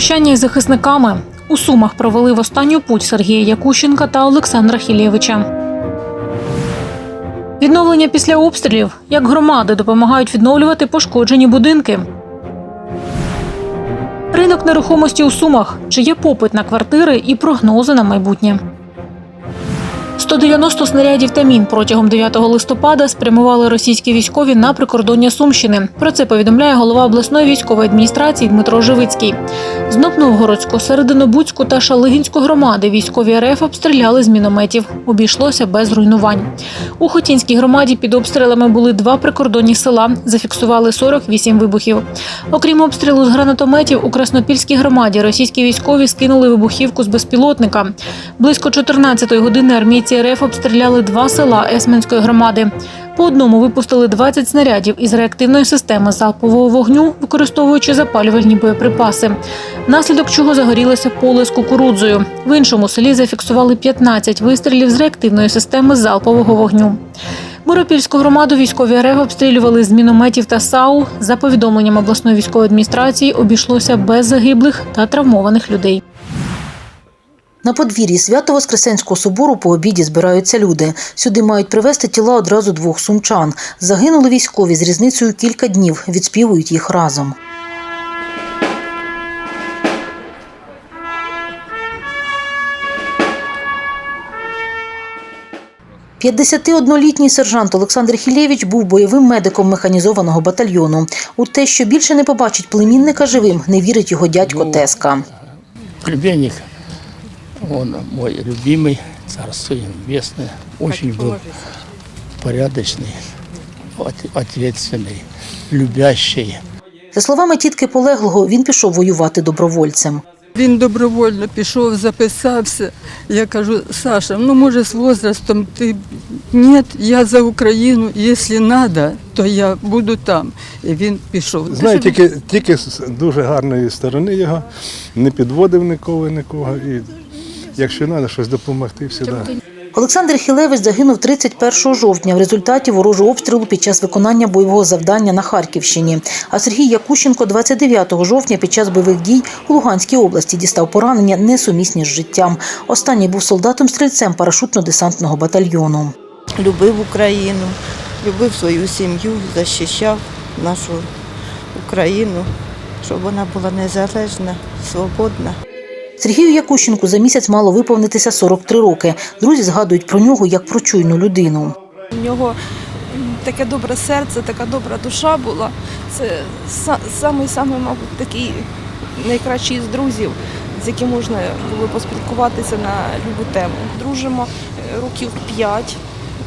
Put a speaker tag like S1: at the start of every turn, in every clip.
S1: Прощання із захисниками у Сумах провели в останню путь Сергія Якущенка та Олександра Хілєвича. Відновлення після обстрілів, як громади допомагають відновлювати пошкоджені будинки. Ринок нерухомості у Сумах, чи є попит на квартири і прогнози на майбутнє. 190 снарядів та мін протягом 9 листопада спрямували російські військові на прикордоння Сумщини. Про це повідомляє голова обласної військової адміністрації Дмитро Живицький. З Новгородську, Серединобудську та Шалигінську громади військові РФ обстріляли з мінометів. Обійшлося без руйнувань. У Хотінській громаді під обстрілами були два прикордонні села. Зафіксували 48 вибухів. Окрім обстрілу з гранатометів, у Краснопільській громаді російські військові скинули вибухівку з безпілотника. Близько 14-ї години армійці РФ обстріляли два села Есменської громади. По одному випустили 20 снарядів із реактивної системи залпового вогню, використовуючи запалювальні боєприпаси. Наслідок чого загорілося поле з кукурудзою. В іншому селі зафіксували 15 вистрілів з реактивної системи залпового вогню. Миропільську громаду військові РФ обстрілювали з мінометів та САУ. За повідомленням обласної військової адміністрації, обійшлося без загиблих та травмованих людей.
S2: На подвір'ї Свято-Воскресенського собору по обіді збираються люди. Сюди мають привезти тіла одразу двох сумчан. Загинули військові з різницею кілька днів. Відспівують їх разом. – 51-літній сержант Олександр Хілєвич був бойовим медиком механізованого батальйону. У те, що більше не побачить племінника живим, не вірить його дядько Теска.
S3: племянник, он мой любимый, царство ему небесное, очень был порядочный, от- ответственный, любящий.
S2: За словами тітки полеглого, він пішов воювати добровольцем.
S4: Він добровольно пішов, записався. Я кажу, Саша, ну може з возрастом ти ні, я за Україну, якщо треба, то я буду там. І він пішов.
S5: Знаю тільки, тільки з дуже гарної сторони його, не підводив ніколи нікого. І якщо треба щось допомогти, завжди.
S2: Олександр Хілевич загинув 31 жовтня в результаті ворожого обстрілу під час виконання бойового завдання на Харківщині. А Сергій Якущенко 29 жовтня під час бойових дій у Луганській області дістав поранення несумісні з життям. Останній був солдатом-стрільцем парашутно-десантного батальйону.
S6: любив Україну, любив свою сім'ю, захищав нашу Україну, щоб вона була незалежна, свободна.
S2: Сергію Якущенку за місяць мало виповнитися 43 роки. Друзі згадують про нього як про чуйну людину.
S7: У нього таке добре серце, така добра душа була. Це са- самий мабуть, такий найкращий з друзів, з яким можна було поспілкуватися на любу тему. Дружимо е, років п'ять.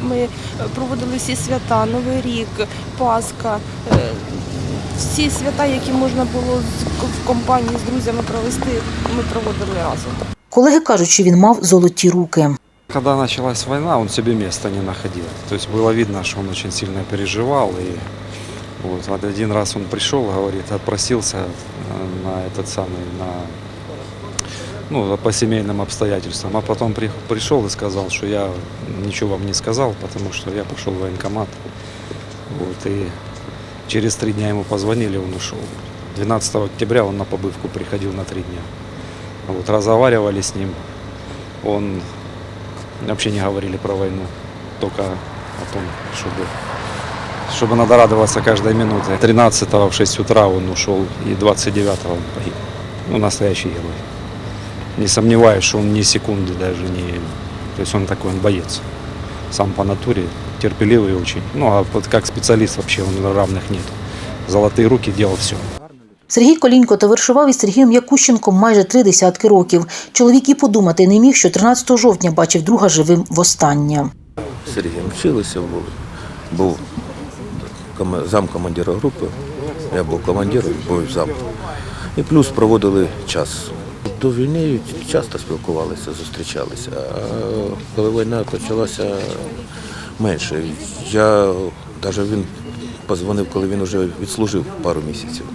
S7: Ми е, проводили всі свята, Новий рік, Пасха е, Всі свята, які можна було з- в компанії з друзями провести, ми проводили разом.
S2: Колеги кажуть, що він мав золоті руки.
S8: Когда началась война, он себе места не находил. То есть было видно, что он очень сильно переживал. И вот, вот один раз он пришел, говорит, отпросился э, на этот самый, на, ну, по семейным обстоятельствам. А потом при- пришел и сказал, что я ничего вам не сказал, потому что я пошел в военкомат. Вот, и через три дня ему позвонили, он ушел. 12 октября он на побывку приходил на три дня. Вот, разговаривали с ним. Он вообще не говорили про войну, только о том, чтобы, чтобы надо радоваться каждой минуте. 13 в 6 утра он ушел, и 29 он погиб. Ну, настоящий герой. Не сомневаюсь, что он ни секунды даже не... То есть он такой, он боец. Сам по натуре, терпеливый очень. Ну, а вот как специалист вообще он равных нет. Золотые руки делал все.
S2: Сергій Колінько товаришував із Сергієм Якущенком майже три десятки років. Чоловік і подумати не міг, що 13 жовтня бачив друга живим востаннє.
S9: Сергієм вчилися, був, був кома- замкомандира групи, я був командиром, був зам. І плюс проводили час. До війни часто спілкувалися, зустрічалися. А коли війна почалася менше. Я навіть він позвонив, коли він вже відслужив пару місяців.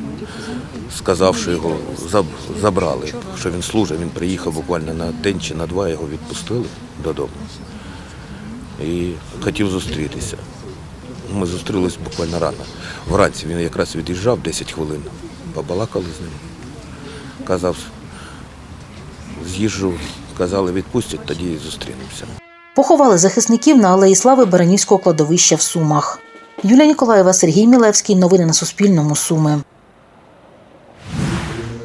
S9: Сказав, що його забрали, що він служив, він приїхав буквально на день чи на два, його відпустили додому і хотів зустрітися. Ми зустрілись буквально рано. Вранці він якраз від'їжджав 10 хвилин, побалакали з ним. сказав, з'їжджу, сказали, відпустять, тоді зустрінемося.
S2: Поховали захисників на алеї слави Баранівського кладовища в Сумах. Юлія Ніколаєва, Сергій Мілевський. Новини на Суспільному. Суми.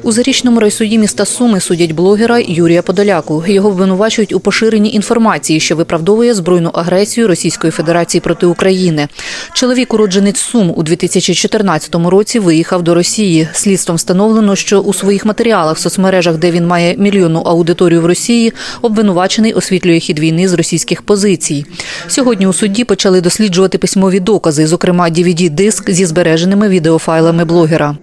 S10: У зарічному райсуді міста Суми судять блогера Юрія Подоляку. Його обвинувачують у поширенні інформації, що виправдовує збройну агресію Російської Федерації проти України. Чоловік, уродженець Сум, у 2014 році виїхав до Росії. Слідством встановлено, що у своїх матеріалах в соцмережах, де він має мільйонну аудиторію в Росії, обвинувачений освітлює хід війни з російських позицій. Сьогодні у суді почали досліджувати письмові докази, зокрема DVD-диск зі збереженими відеофайлами блогера.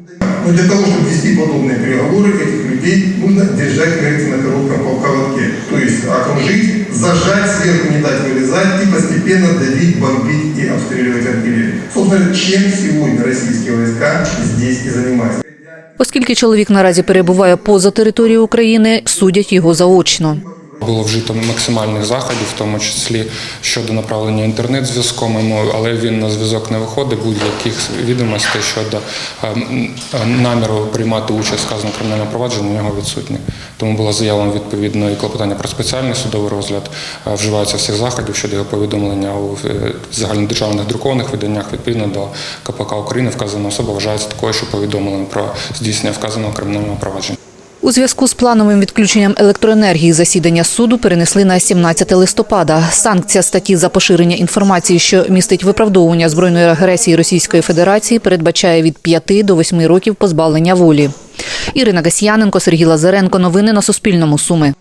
S11: Для того, чтобы вести подобные переговоры, этих людей нужно держать, как говорится, на коротком поводке. То есть окружить, зажать сверху, не дать вылезать и постепенно давить, бомбить и обстреливать артиллерию. Собственно, чем сегодня российские войска здесь и занимаются.
S10: Оскільки чоловік наразі перебуває поза територією України, судять його заочно.
S12: Було вжито максимальних заходів, в тому числі щодо направлення інтернет-зв'язку, йому, але він на зв'язок не виходить. Будь-яких відомостей щодо е, е, наміру приймати участь в сказаному кримінальному провадженні у нього відсутні. Тому було заявлено відповідно і клопотання про спеціальний судовий розгляд. Е, Вживаються всіх заходів щодо його повідомлення у загальнодержавних друкованих виданнях. Відповідно до КПК України вказана особа вважається такою, що повідомлена про здійснення вказаного кримінального провадження.
S10: У зв'язку з плановим відключенням електроенергії засідання суду перенесли на 17 листопада. Санкція статті за поширення інформації, що містить виправдовування збройної агресії Російської Федерації, передбачає від 5 до 8 років позбавлення волі. Ірина Гасьяненко, Сергій Лазаренко. Новини на Суспільному. Суми.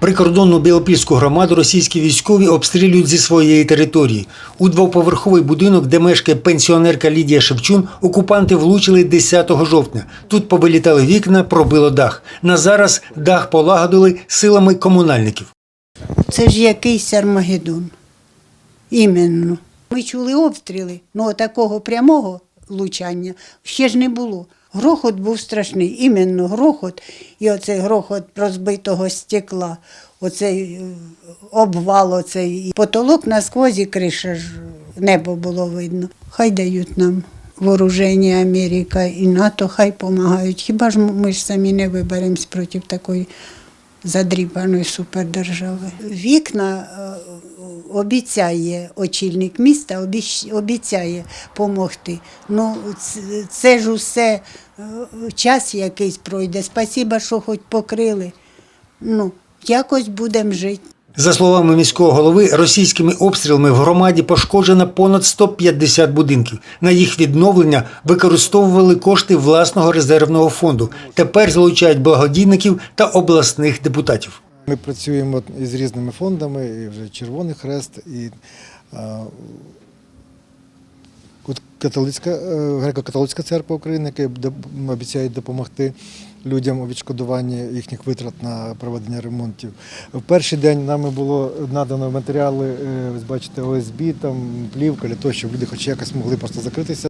S13: Прикордонну Білопільську громаду російські військові обстрілюють зі своєї території. У двоповерховий будинок, де мешкає пенсіонерка Лідія Шевчун, окупанти влучили 10 жовтня. Тут повилітали вікна, пробило дах. На зараз дах полагодили силами комунальників.
S14: Це ж якийсь Армагеддон. Іменно. Ми чули обстріли, але такого прямого влучання ще ж не було. Грохот був страшний, іменно грохот, і оцей грохот розбитого стекла, оцей е, обвал, оцей потолок насквозь і криша ж небо було видно. Хай дають нам вооруження Америка і НАТО, хай допомагають. Хіба ж ми ж самі не виберемось проти такої задріпаної супердержави. Вікна е, обіцяє очільник міста, обіцяє допомогти. Ну, це, ж усе е, час якийсь пройде. Спасіба, що хоч покрили. Ну, якось будемо жити.
S13: За словами міського голови, російськими обстрілами в громаді пошкоджено понад 150 будинків. На їх відновлення використовували кошти власного резервного фонду. Тепер залучають благодійників та обласних депутатів.
S15: Ми працюємо із різними фондами, і вже Червоний Хрест, і католицька, е, греко-католицька церква України, яка обіцяє допомогти людям у відшкодуванні їхніх витрат на проведення ремонтів. В перший день нами було надано матеріали, е, бачите, ОСБ, там плівка для того, щоб люди хоч якось могли просто закритися.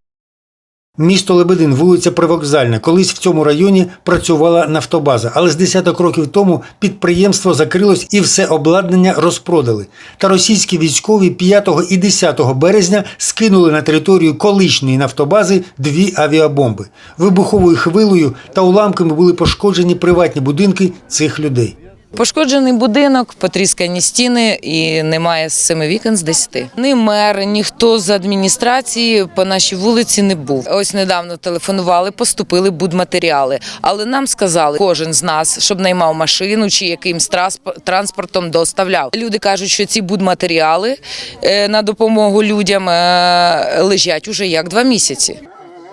S13: Місто Лебедин, вулиця Привокзальна. Колись в цьому районі працювала нафтобаза, але з десяток років тому підприємство закрилось і все обладнання розпродали. Та російські військові 5 і 10 березня скинули на територію колишньої нафтобази дві авіабомби. Вибуховою хвилею та уламками були пошкоджені приватні будинки цих людей.
S16: Пошкоджений будинок, потріскані стіни і немає семи вікон з десяти. Ні мер, ніхто з адміністрації по нашій вулиці не був. Ось недавно телефонували, поступили будматеріали. Але нам сказали, кожен з нас, щоб наймав машину чи якимсь транспортом доставляв. Люди кажуть, що ці будматеріали е, на допомогу людям е, лежать уже як два місяці.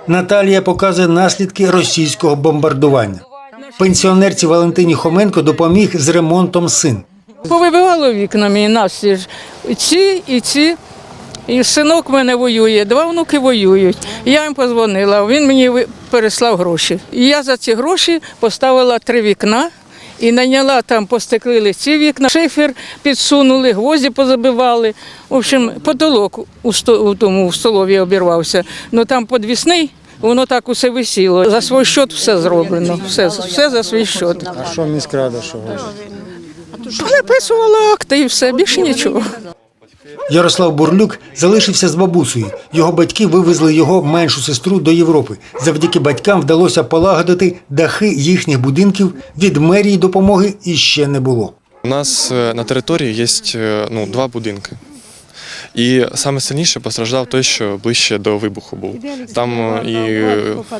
S13: Наталія показує наслідки російського бомбардування. Пенсіонерці Валентині Хоменко допоміг з ремонтом син.
S4: Повибивало вікнами і нас всі ж. Ці, і ці. І синок в мене воює, два внуки воюють. Я їм позвонила, він мені переслав гроші. І я за ці гроші поставила три вікна і найняла там, постеклили ці вікна, шифер підсунули, гвозді позабивали. В общем, потолок у, сто, у тому в столові обірвався. Ну там подвісний, воно так усе висіло. За свій счет все зроблено. Все, все за свій счет.
S15: А що міськрада, що
S4: Переписувала акти і все, більше нічого.
S13: Ярослав Бурлюк залишився з бабусею. Його батьки вивезли його меншу сестру до Європи. Завдяки батькам вдалося полагодити дахи їхніх будинків. Від мерії допомоги іще не було.
S17: У нас е, на території є е, ну, два будинки. І саме сильніше постраждав той, що ближче до вибуху був. Там е,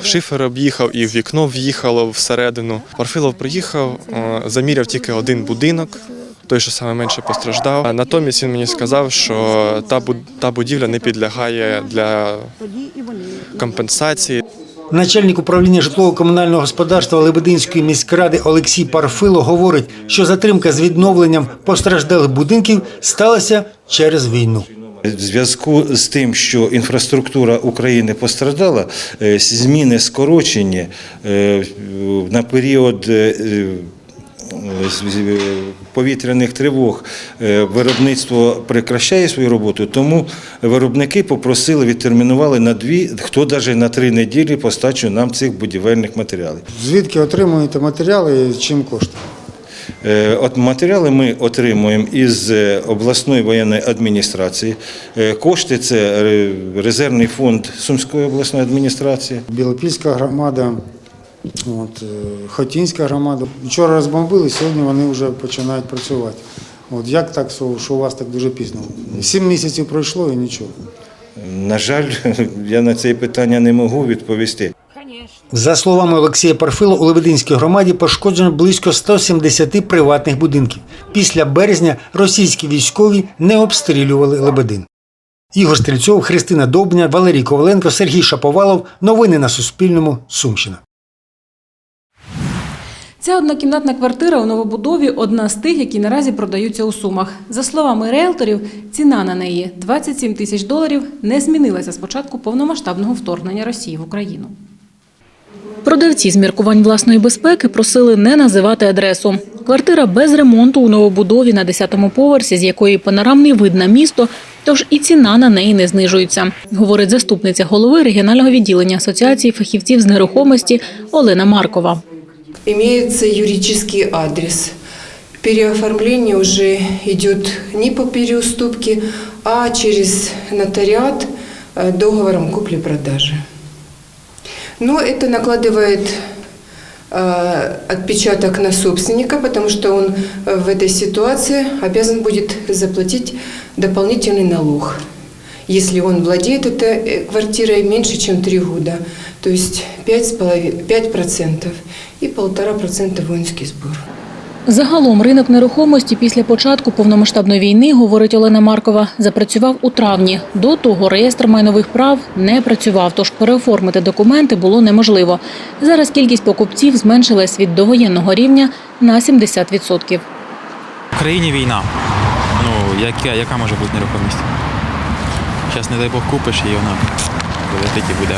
S17: і шифер об'їхав, і вікно в'їхало всередину. Парфилов приїхав, е, заміряв тільки один будинок. Той, що саме менше постраждав. Натомість він мені сказав, що та та будівля не підлягає для компенсації.
S13: Начальник управління житлово-комунального господарства Лебединської міськради Олексій Парфило говорить, що затримка з відновленням постраждалих будинків сталася через війну.
S18: В зв'язку з тим, що інфраструктура України постраждала, е, зміни скорочені е, на період е, повітряних тривог виробництво прекращає свою роботу, тому виробники попросили, відтермінували на дві, хто навіть на три неділі постачу нам цих будівельних матеріалів.
S15: Звідки отримуєте матеріали і чим коштує?
S18: Е, От матеріали ми отримуємо із е, обласної воєнної адміністрації. Е, Кошти це резервний фонд Сумської обласної адміністрації.
S15: Білопільська громада, от, Хотінська громада. Вчора розбомбили, сьогодні вони вже починають працювати. От як так, що у вас так дуже пізно? Сім місяців пройшло і нічого.
S18: На жаль, я на це питання не можу відповісти.
S13: За словами Олексія Парфило, у Лебединській громаді пошкоджено близько 170 приватних будинків. Після березня російські військові не обстрілювали Лебедин. Ігор Стрільцов, Христина Добня, Валерій Коваленко, Сергій Шаповалов. Новини на Суспільному. Сумщина.
S1: Ця однокімнатна квартира у новобудові одна з тих, які наразі продаються у Сумах. За словами риелторів, ціна на неї 27 тисяч доларів не змінилася з початку повномасштабного вторгнення Росії в Україну. Продавці з міркувань власної безпеки просили не називати адресу. Квартира без ремонту у новобудові на 10-му поверсі, з якої панорамний вид на місто, тож і ціна на неї не знижується, говорить заступниця голови регіонального відділення Асоціації фахівців з нерухомості Олена Маркова.
S19: Имеется юридический адрес. Переоформление уже идет не по переуступке, а через нотариат э, договором купли-продажи. Но это накладывает э, отпечаток на собственника, потому что он э, в этой ситуации обязан будет заплатить дополнительный налог, если он владеет этой э, квартирой меньше, чем 3 года, то есть 5,5%, 5% и 1,5% воинский сбор.
S1: Загалом ринок нерухомості після початку повномасштабної війни, говорить Олена Маркова, запрацював у травні. До того реєстр майнових прав не працював, тож переоформити документи було неможливо. Зараз кількість покупців зменшилась від довоєнного рівня на 70%.
S20: В країні війна. Ну, яка, яка може бути нерухомість? Зараз, не дай Бог, купиш і вона вилетить і буде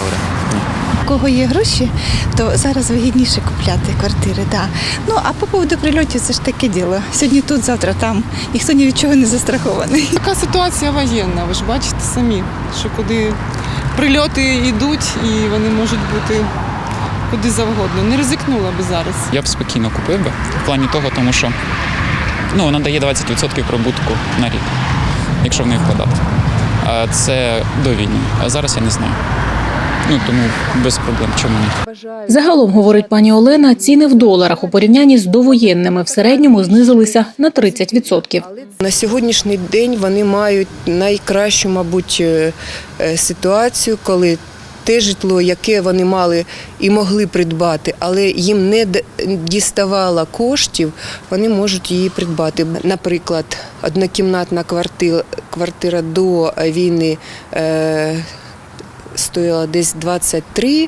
S21: У кого є гроші, то зараз вигідніше купляти квартири. Да. Ну а по поводу прильотів це ж таке діло. Сьогодні тут, завтра там. Ніхто ні від чого не застрахований.
S22: Така ситуація воєнна, ви ж бачите самі, що куди прильоти йдуть і вони можуть бути куди завгодно. Не ризикнула би зараз.
S23: Я б спокійно купив би в плані того, тому що ну, вона дає 20% прибутку на рік, якщо в неї вкладати. А це до війни. А зараз я не знаю. Ну тому без проблем. Чому ні?
S1: Загалом, говорить пані Олена, ціни в доларах у порівнянні з довоєнними в середньому знизилися на 30%.
S19: На сьогоднішній день вони мають найкращу, мабуть, е, е, ситуацію, коли те житло, яке вони мали і могли придбати, але їм не діставало коштів, вони можуть її придбати. Наприклад, однокімнатна квартира, квартира до війни стоїла десь 23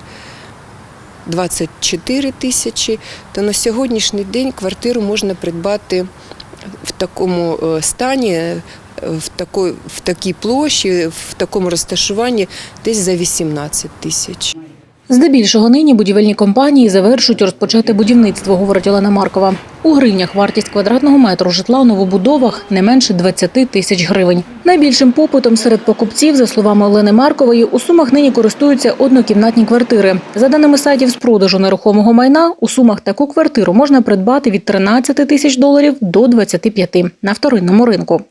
S19: 24 тисячі, то на сьогоднішній день квартиру можна придбати в такому е, стані, е, в такій, в такій площі, в такому розташуванні десь за 18 тисяч.
S1: Здебільшого нині будівельні компанії завершують розпочати будівництво, говорить Олена Маркова. У гривнях вартість квадратного метру житла у новобудовах не менше 20 тисяч гривень. Найбільшим попитом серед покупців, за словами Олени Маркової, у Сумах нині користуються однокімнатні квартири. За даними сайтів з продажу нерухомого майна, у Сумах таку квартиру можна придбати від 13 тисяч доларів до 25 на вторинному ринку.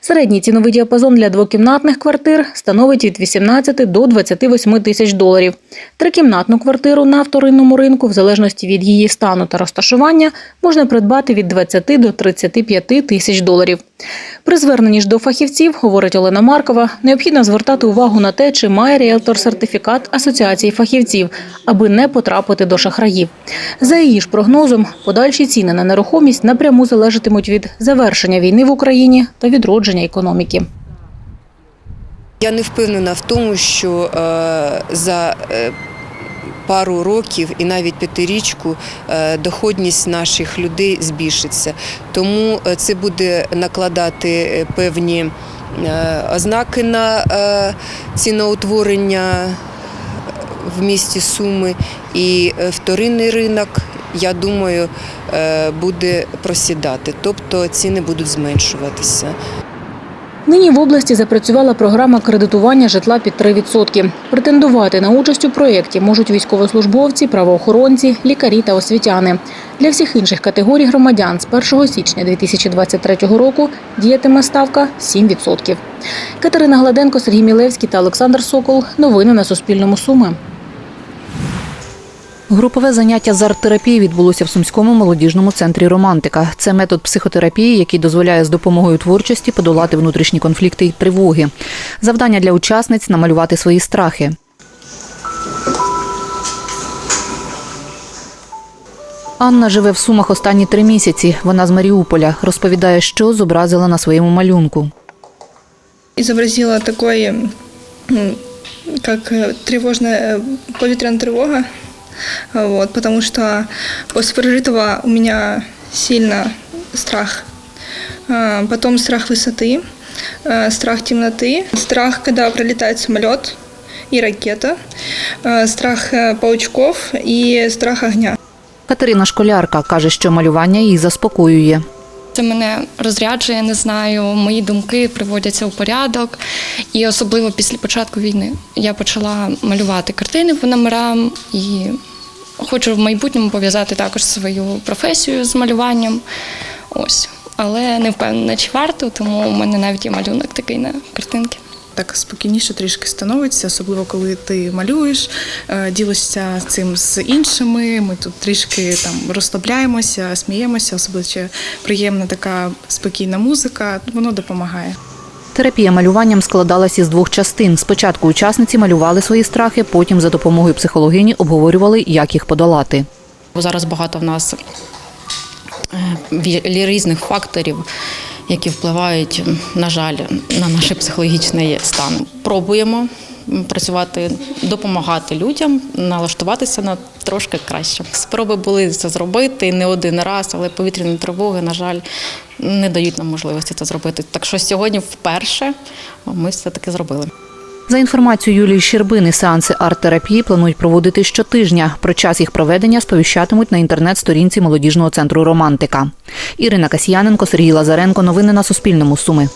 S1: Середній ціновий діапазон для двокімнатних квартир становить від 18 до 28 тисяч доларів. Трикімнатну квартиру на вторинному ринку, в залежності від її стану та розташування, можна придбати від 20 до 35 тисяч доларів. При зверненні ж до фахівців, говорить Олена Маркова, необхідно звертати увагу на те, чи має ріелтор сертифікат Асоціації фахівців, аби не потрапити до шахраїв. За її ж прогнозом, подальші ціни на нерухомість напряму залежатимуть від завершення війни в Україні та відродження економіки.
S19: Я не впевнена в тому, що е, за е, пару років і навіть п'ятирічку е, доходність наших людей збільшиться. Тому е, це буде накладати е, певні ознаки на ціноутворення в місті Суми. І вторинний ринок, я думаю, буде просідати, тобто ціни будуть зменшуватися.
S1: Нині в області запрацювала програма кредитування житла під 3%. Претендувати на участь у проєкті можуть військовослужбовці, правоохоронці, лікарі та освітяни. Для всіх інших категорій громадян з 1 січня 2023 року діятиме ставка 7%. Катерина Гладенко, Сергій Мілевський та Олександр Сокол. Новини на Суспільному Суми.
S10: Групове заняття з арт-терапії відбулося в Сумському молодіжному центрі Романтика. Це метод психотерапії, який дозволяє з допомогою творчості подолати внутрішні конфлікти і тривоги. Завдання для учасниць намалювати свої страхи. Анна живе в Сумах останні три місяці. Вона з Маріуполя. Розповідає, що зобразила на своєму малюнку.
S24: изобразила такое, м, как э, тревожная э, повітряная тревога, А, вот, потому что после пережитого у меня сильно страх. А, Потом страх высоты, а, страх темноты, страх, когда пролетает самолет и ракета, а, страх э, паучков и страх огня.
S10: Катерина Школярка каже, що малювання її заспокоює.
S25: Це мене розряджує, не знаю, мої думки приводяться у порядок. І особливо після початку війни я почала малювати картини по номерам і хочу в майбутньому пов'язати також свою професію з малюванням. Ось. Але не впевнена, чи варто, тому у мене навіть є малюнок такий на картинки.
S26: Так спокійніше трішки становиться, особливо коли ти малюєш, е, ділишся цим з іншими. Ми тут трішки там розслабляємося, сміємося, особливо приємна така спокійна музика. Воно допомагає.
S10: Терапія малюванням складалась із двох частин. Спочатку учасниці малювали свої страхи, потім за допомогою психологині обговорювали, як їх подолати.
S27: Зараз багато в нас е, різних факторів, які впливають, на жаль, на наш психологічний стан. Пробуємо працювати, допомагати людям, налаштуватися на трошки краще. Спроби були це зробити не один раз, але повітряні тривоги, на жаль, не дають нам можливості це зробити. Так що сьогодні вперше ми все таки зробили.
S10: За інформацією Юлії Щербини, сеанси арт-терапії планують проводити щотижня. Про час їх проведення сповіщатимуть на інтернет-сторінці молодіжного центру Романтика. Ірина Касьяненко, Сергій Лазаренко. Новини на Суспільному. Суми.